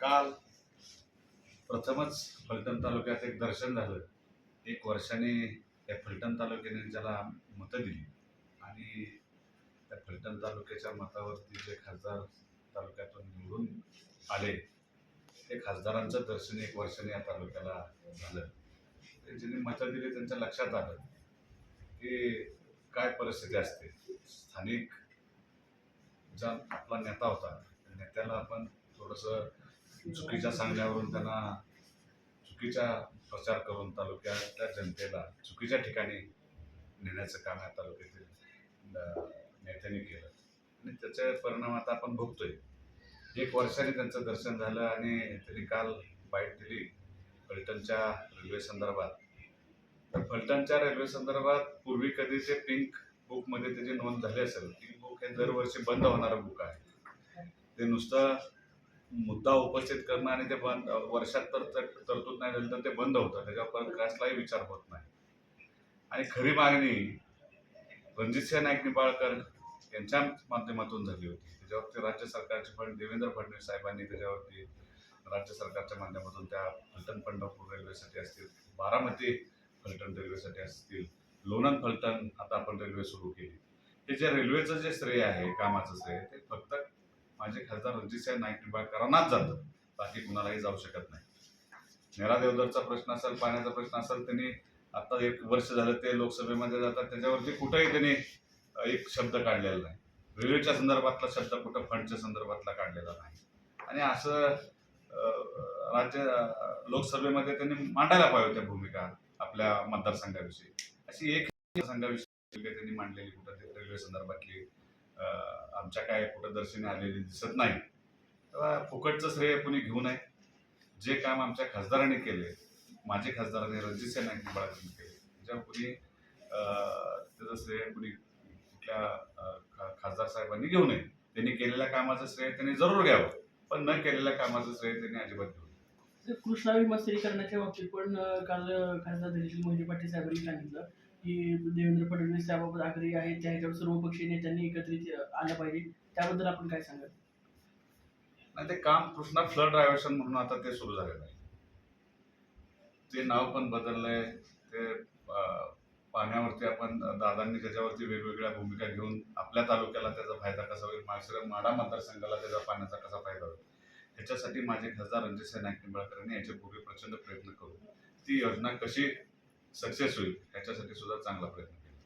काल प्रथमच फलटण तालुक्यात एक दर्शन झालं. एक वर्षाने त्या फलटण तालुक्याने ज्याला मतं दिली आणि त्या फलटण तालुक्याच्या मतावरती जे खासदार तालुक्यातून निवडून आले ते खासदारांचं दर्शन एक वर्षाने या तालुक्याला झालं. ते ज्यांनी मतं दिली त्यांच्या लक्षात आलं की काय परिस्थिती असते. स्थानिक ज्या आपला नेता होता त्या नेत्याला आपण थोडंसं चुकीच्या सांगण्यावरून त्यांना चुकीचा प्रचार करून तालुक्यातल्या जनतेला चुकीच्या ठिकाणी नेण्याचं काम या तालुक्यातील नेत्यांनी केलं. आणि त्याचे परिणाम आता आपण भोगतोय एक वर्षाने त्यांचं दर्शन झालं आणि त्यांनी काल बाईट दिली फलटणच्या रेल्वे संदर्भात. तर फलटणच्या रेल्वे संदर्भात पूर्वी कधी ते पिंक बुकमध्ये त्याची नोंद झाली असेल पिंक बुक हे दरवर्षी बंद होणारं बुक आहे. ते नुसतं मुद्दा उपस्थित करणं आणि ते बंद वर्षात तर तर- तरतूद नाही झाली तर ते बंद होतं. त्याच्यावर परत कसलाही विचार होत नाही. आणि खरी मागणी रणजितसिंह नाईक निंबाळकर यांच्या माध्यमातून झाली होती. त्याच्यावरती राज्य सरकारचे पण देवेंद्र फडणवीस साहेबांनी त्याच्यावरती राज्य सरकारच्या माध्यमातून त्या फलटण पंढरपूर रेल्वेसाठी असतील बारामती फलटण रेल्वेसाठी असतील लोणंद फलटण आता आपण रेल्वे सुरू केली. हे जे रेल्वेचं जे श्रेय आहे कामाचं श्रेय ते फक्त माझे खासदार रणजितसिंह नाईक निंबाळकरांनाच जातं. बाकी कुणालाही जाऊ शकत नाही. नेरा देवदरचा प्रश्न असेल पाण्याचा प्रश्न असेल त्यांनी आता एक वर्ष झालं ते लोकसभेमध्ये जातात त्याच्यावरती कुठंही त्यांनी एक शब्द काढलेला नाही. रेल्वेच्या संदर्भातला शब्द कुठं फंडच्या संदर्भातला काढलेला नाही. आणि असं राज्य लोकसभेमध्ये त्यांनी मांडायला पाहिजे होत्या भूमिका आपल्या मतदारसंघाविषयी. अशी एक संघाविषयी त्यांनी मांडलेली कुठं रेल्वे संदर्भातली आमच्या काय कुठं दर्शनी आलेली दिसत नाही. तेव्हा फुकटचं श्रेय कुणी घेऊ नये. जे काम आमच्या खासदाराने केले माझे खासदाराने रणजित सेना निंबाळकरांनी केले त्याच्यावर कुणी त्याचं श्रेय कुणी कुठल्या खा- खासदार साहेबांनी घेऊ नये. त्यांनी केलेल्या कामाचं श्रेय त्यांनी जरूर घ्यावं पण न केलेल्या कामाचं श्रेय त्यांनी अजिबात घेऊ नये. तर कृष्णा बाबतीत पण काल खासदार धैर्यशील मोहिते पाटील साहेबांनी सांगितलं. की देवेंद्र फडणवीस त्याबाबत आग्रही आहेत त्या ह्याच्यावर सर्वपक्षीय नेत्यांनी एकत्रित आलं पाहिजे. त्याबद्दल आपण काय सांगाल? नाही ते काम कृष्णा फ्लड डायव्हर्शन म्हणून आता ते सुरू झालेलं आहे. ते नाव पण बदललंय. ते पाण्यावरती आपण दादांनी त्याच्यावरती वेगवेगळ्या भूमिका घेऊन आपल्या तालुक्याला त्याचा फायदा कसा होईल माळशिरस माडा मतदारसंघाला त्याचा पाण्याचा कसा फायदा होईल ह्याच्यासाठी माझे खासदार रणजितसिंह नाईक निंबाळकर यांनी याच्यापूर्वी प्रचंड प्रयत्न करून ती योजना कशी सक्सेस होईल ह्याच्यासाठी सुद्धा चांगला प्रयत्न केला.